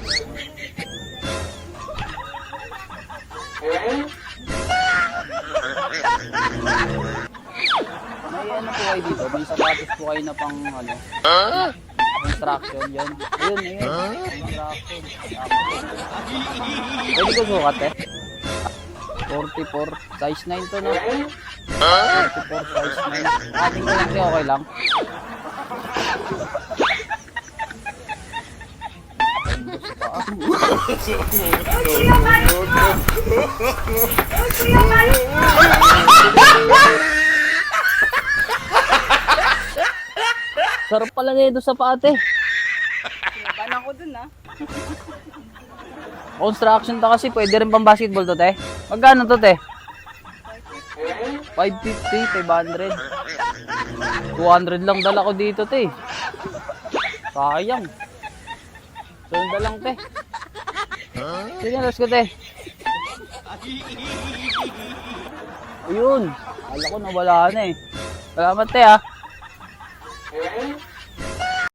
May ano po kayo dito? May sapatos po kayo na pang ano? Ah? Construction yun. Ayun, ayun. Ah? Construction. Pwede ko sukat eh. 44. Size 9 to na. 44, size 9. Ating ko lang okay lang. Sarap pala nito sa pate. Laban ako dun ah. Construction to kasi, pwede rin pang basketball to, te. Magkano to, te? 550, 500. 200 lang dala ko dito, te. Sayang. Sunod lang, te. Sige, let's go, te. Ayun. Kala ko nawala na eh. Salamat, te, ah.